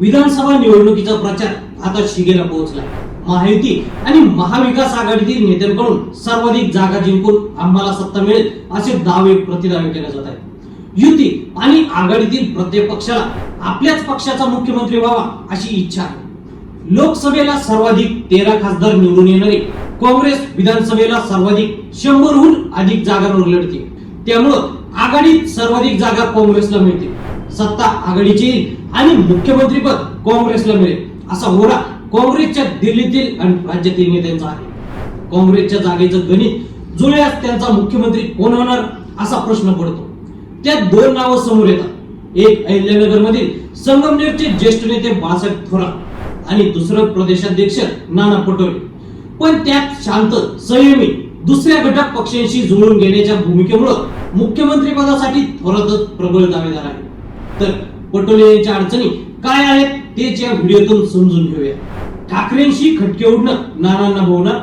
विधानसभा निवडणुकीचा प्रचार आता शिगेला पोहोचला. महायुती आणि महाविकास आघाडीतील नेत्यांकडून सर्वाधिक जागा जिंकून आम्हाला सत्ता मिळेल असे दावे प्रतिदावे केले जात आहेत. युती आणि आघाडीतील प्रत्येक पक्षाला आपल्याच पक्षाचा मुख्यमंत्री व्हावा अशी इच्छा आहे. लोकसभेला सर्वाधिक तेरा खासदार निवडून येणारे काँग्रेस विधानसभेला सर्वाधिक शंभरहून अधिक जागांवर लढते. त्यामुळं आघाडीत सर्वाधिक जागा काँग्रेसला मिळते सत्ता आघाडीची येईल. आणि मुख्यमंत्रीपद काँग्रेसला मिळेल. असा होरा काँग्रेसच्या दिल्लीतील आणि राज्यातील नेत्यांचा आहे. काँग्रेसच्या जागेचं गणित जुळल्यास त्यांचा मुख्यमंत्री कोण होणार असा प्रश्न पडतो. त्यात दोन नावं समोर येतात. एक अहिल्यानगर मधील संगमनेरचे ज्येष्ठ नेते बाळासाहेब थोरात आणि दुसरं प्रदेशाध्यक्ष नाना पटोले. पण त्यात शांत संयमी दुसऱ्या घटक पक्षांशी जुळून घेण्याच्या भूमिकेमुळं मुख्यमंत्री पदासाठी थोरातच प्रबळ दावेदार आहे. तर पटोले यांच्या अडचणी काय आहेत तेच या व्हिडिओतून समजून घेऊया. ठाकरेंशी खटके उडणं नानांना भोवणार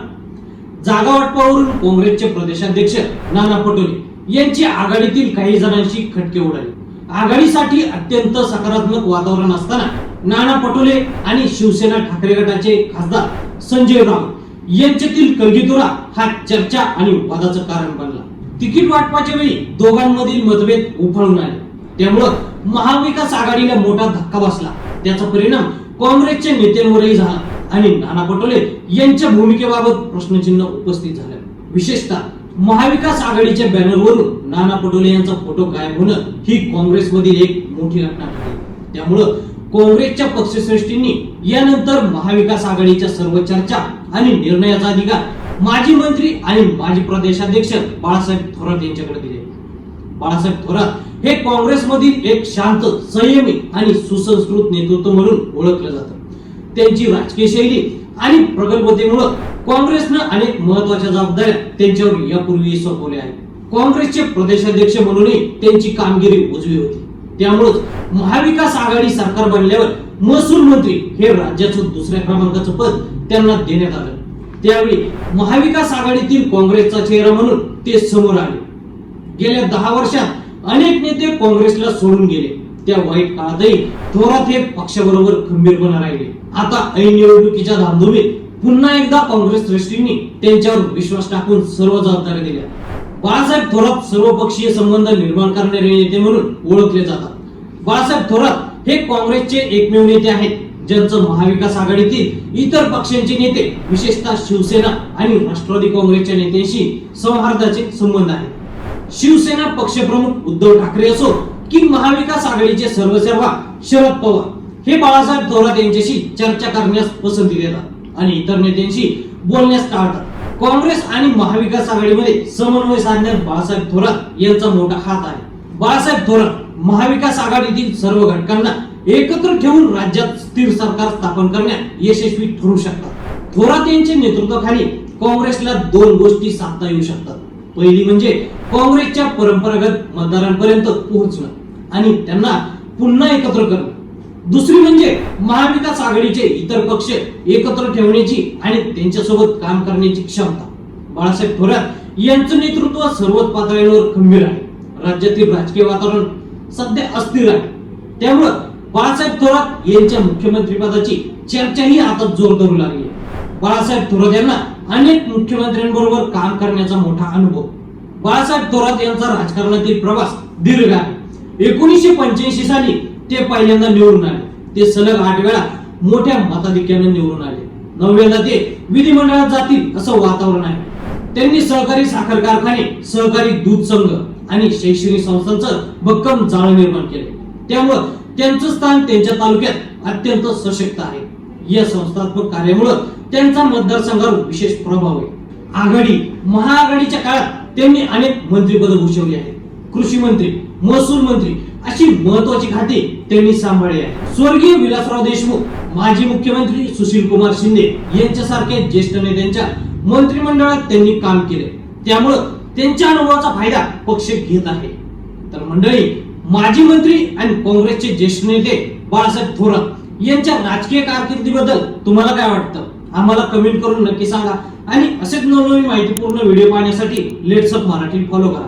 जागा वाटपावरून काँग्रेसचे प्रदेशाध्यक्ष नाना पटोले यांची आघाडीतील काही जणांशी खटके उडाले आघाडीसाठी अत्यंत सकारात्मक वातावरण असताना नाना पटोले आणि शिवसेना ठाकरे गटाचे खासदार संजय राऊत यांच्यातील कलगीतोरा हा चर्चा आणि वादाचं कारण बनला. तिकीट वाटपाच्या वेळी दोघांमधील मतभेद उफाळून आले. त्यामुळं महाविकास आघाडीला मोठा धक्का बसला. त्याचा परिणाम काँग्रेसच्या नेत्यांवरही झाला आणि नाना पटोले यांच्या भूमिकेबाबत प्रश्नचिन्ह उपस्थित झालं. विशेषतः महाविकास आघाडीच्या बॅनरवरून नाना पटोले यांचा फोटो गायब होणं ही काँग्रेसमधील एक मोठी घटना ठरली. त्यामुळं काँग्रेसच्या पक्षश्रेष्ठींनी यानंतर महाविकास आघाडीच्या सर्व चर्चा आणि निर्णयाचा अधिकार माजी मंत्री आणि माजी प्रदेशाध्यक्ष बाळासाहेब थोरात यांच्याकडे दिले. बाळासाहेब थोरात हे काँग्रेसमधील एक शांत संयमी आणि सुसंस्कृत नेतृत्व म्हणून ओळखलं जातं. त्यांची राजकीय शैली आणि प्रगल्भतेमुळे काँग्रेसनं अनेक महत्त्वाच्या जबाबदाऱ्या त्यांच्यावर यापूर्वी सोपवल्या आहेत. काँग्रेसचे प्रदेशाध्यक्ष म्हणूनही त्यांची कामगिरी उजवी होती. त्यामुळेच महाविकास आघाडी सरकार बनल्यावर महसूल मंत्री हे राज्याचं दुसऱ्या क्रमांकाचं पद त्यांना देण्यात आलं. त्यावेळी महाविकास आघाडीतील काँग्रेसचा चेहरा म्हणून ते समोर आले. गेल्या दहा वर्षात अनेक नेते काँग्रेसला सोडून गेले. त्या वाईट काळातही थोरात हे पक्षाबरोबर खंबीरपणे राहिले. आता ऐन निवडणुकीच्या धामधुमीत पुन्हा एकदा काँग्रेस श्रेष्ठींनी त्यांच्यावर विश्वास टाकून सर्व जबाबदाऱ्या दिल्या. बाळासाहेब थोरात सर्वपक्षीय संबंध निर्माण करणारे नेते म्हणून ओळखले जातात. बाळासाहेब थोरात हे काँग्रेसचे एकमेव नेते आहेत. ज्यांचं महाविकास आघाडीतील इतर पक्षांचे नेते विशेषतः शिवसेना आणि राष्ट्रवादी काँग्रेसच्या नेत्यांशी सौहार्दाचे संबंध आहेत. शिवसेना पक्षप्रमुख उद्धव ठाकरे असो की महाविकास आघाडीचे सर्वसेवा शरद पवार हे बाळासाहेब थोरात यांच्याशी चर्चा करण्यास पसंती देतात आणि इतर नेत्यांशी बोलण्यास टाळतात. काँग्रेस आणि महाविकास आघाडीमध्ये समन्वय साधण्यात बाळासाहेब थोरात यांचा मोठा हात आहे. बाळासाहेब थोरात महाविकास आघाडीतील सर्व घटकांना एकत्र ठेवून राज्यात स्थिर सरकार स्थापन करण्यात यशस्वी ठरू शकतात. थोरात यांच्या नेतृत्वाखाली काँग्रेसला दोन गोष्टी साधता येऊ शकतात. पहिली म्हणजे काँग्रेसच्या परंपरागत मतदारांपर्यंत पोहोचणं आणि त्यांना पुन्हा एकत्र करणं. दुसरी म्हणजे महाविकास आघाडीचे इतर पक्ष एकत्र ठेवण्याची आणि त्यांच्यासोबत काम करण्याची क्षमता. बाळासाहेब थोरात यांचं नेतृत्व सर्वच पातळ्यांवर खंबीर आहे. राज्यातील राजकीय वातावरण सध्या अस्थिर आहे. त्यामुळं बाळासाहेब थोरात यांच्या मुख्यमंत्रीपदाची चर्चाही आता जोर धरू लागली बाळासाहेब थोरात यांना अनेक मुख्यमंत्र्यांबरोबर काम करण्याचा मोठा अनुभव. बाळासाहेब थोरात यांचा राजकारणातील प्रवास दीर्घ आहे. एकोणीसशे पंच्याऐंशी साली ते पहिल्यांदा निवडून आले. ते सलग आठ वेळा मोठ्या मताधिक्याने निवडून आले. नवव्यांदा ते विधिमंडळात जातील असं वातावरण आहे. त्यांनी सहकारी साखर कारखाने सहकारी दूध संघ आणि शैक्षणिक संस्थांचं भक्कम जाळ निर्माण केले. त्यामुळं त्यांचं स्थान त्यांच्या तालुक्यात अत्यंत सशक्त आहे. या संस्थात्मक कार्यामुळं त्यांचा मतदारसंघावर विशेष प्रभाव आहे. आघाडी महाआघाडीच्या काळात त्यांनी अनेक मंत्रीपद भूषवली आहेत. कृषी मंत्री महसूल मंत्री अशी महत्वाची खाती त्यांनी सांभाळली आहे स्वर्गीय विलासराव देशमुख माजी मुख्यमंत्री सुशील कुमार शिंदे यांच्यासारखे ज्येष्ठ नेत्यांच्या मंत्रिमंडळात त्यांनी काम केले. त्यामुळं त्यांच्या अनुभवाचा फायदा पक्ष घेत आहे. तर मंडळी माजी मंत्री आणि काँग्रेसचे ज्येष्ठ नेते बाळासाहेब थोरात यांच्या राजकीय कारकिर्दीबद्दल तुम्हाला काय वाटतं? आम्हाला कमेंट करून नक्की सांगा. आणि असेच नवनवीन माहितीपूर्ण व्हिडिओ पाहण्यासाठी लेट्सअप मराठी फॉलो करा.